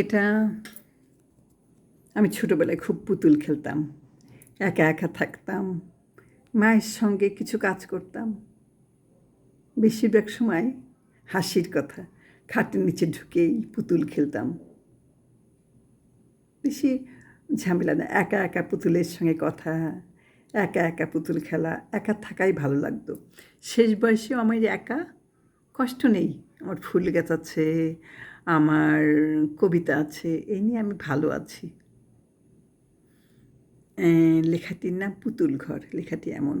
এটা আমি ছোটোবেলায় খুব পুতুল খেলতাম, একা একা থাকতাম, মায়ের সঙ্গে কিছু কাজ করতাম। বেশিরভাগ সময় হাসির কথা, খাটের নিচে ঢুকেই পুতুল খেলতাম। বেশি ঝামেলা না, একা একা পুতুলের সঙ্গে কথা, একা একা পুতুল খেলা, একা থাকাই ভালো লাগতো। শেষ বয়সেও আমার একা কষ্ট নেই, আমার ফুল গাছ আছে আমার কবিতা আছে, এই নিয়ে আমি ভালো আছি। লেখাটির নাম পুতুল ঘর, লেখাটি এমন।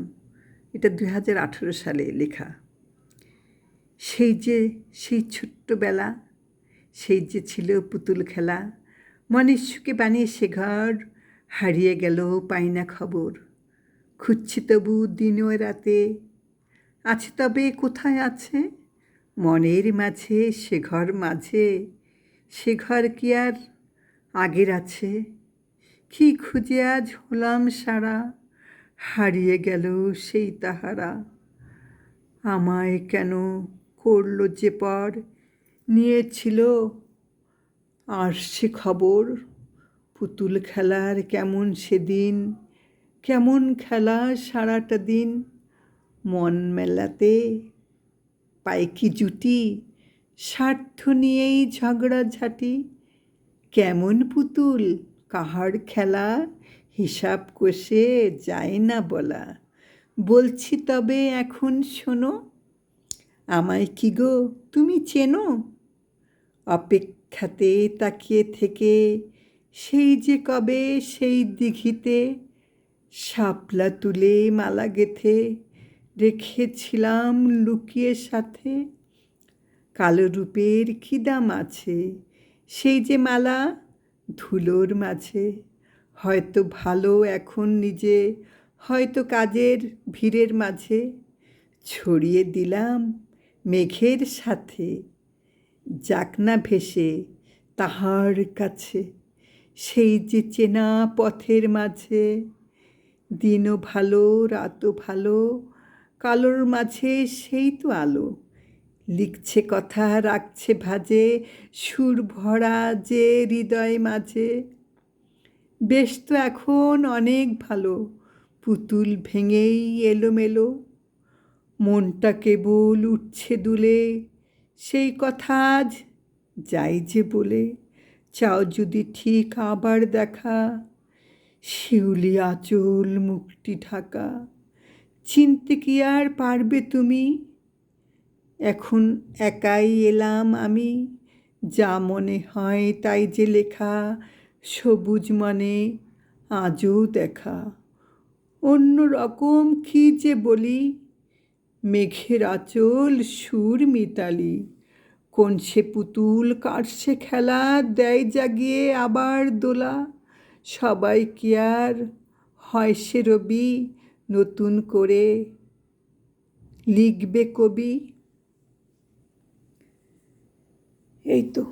এটা দুই হাজার আঠেরো সালে লেখা। সেই যে, সেই ছোট্টবেলা, সেই যে ছিল পুতুল খেলা, মনের সুখে বানিয়ে সে ঘর হারিয়ে গেল পাই না খবর। খুঁজছি তবু দিনও রাতে, আছে তবে কোথায় আছে? মনের মাঝে, সে ঘর মাঝে, সে ঘর কি আর আগের আছে? কি খুঁজে আজ হলাম সারা, হারিয়ে গেল সেই তাহারা। আমায় কেন করল যে পর নিয়েছিল? আর সে খবর, পুতুল খেলার কেমন সেদিন, কেমন খেলা সারাটা দিন? মন মেলাতে পাইকি জুটি, স্বার্থ নিয়েই ঝগড়াঝাটি কেমন পুতুল, কাহার খেলা, হিসাব কষে যায় না বলা। বলছি তবে এখন শোনো, আমায় কি গো তুমি চেনো? অপেক্ষাতে তাকিয়ে থেকে, সেই যে কবে সেই দিঘিতে, শাপলা তুলে মালা গেথে রেখেছিলাম লুকিয়ে সাথে। কালো রূপের কি দাম আছে সেই যে মালা ধুলোর মাঝে। হয়তো ভালো এখন নিজে, হয়তো কাজের ভিড়ের মাঝে। ছড়িয়ে দিলাম মেঘের সাথে, যাক না ভেসে তাহার কাছে। সেই যে চেনা পথের মাঝে, দিনও ভালো, রাতও ভালো কালোর মাঝে সেই তো আলো। লিখছে কথা, রাখছে ভাজে, সুর ভরা যে হৃদয় মাঝে। বেশ তো এখন অনেক ভালো, পুতুল ভেঙেই এলোমেলো। মনটা কেবল উঠছে দুলে, সেই কথা আজ যাই যে বলে। চাও যদি ঠিক আবার দেখা, শিউলি আঁচল মুখটি ঢাকা। চিনতে কি আর পারবে তুমি? এখন একাই এলাম আমি, যা মনে হয় তাই যে লেখা, সবুজ মনে আজও দেখা। অন্য রকম কি যে বলি, মেঘের আঁচল সুর মিতালি, কোন সে পুতুল কার সে খেলা দেয় জাগিয়ে আবার দোলা, সবাই কি আর হয় সে রবি নতুন করে লিখবে কবি? এই তো।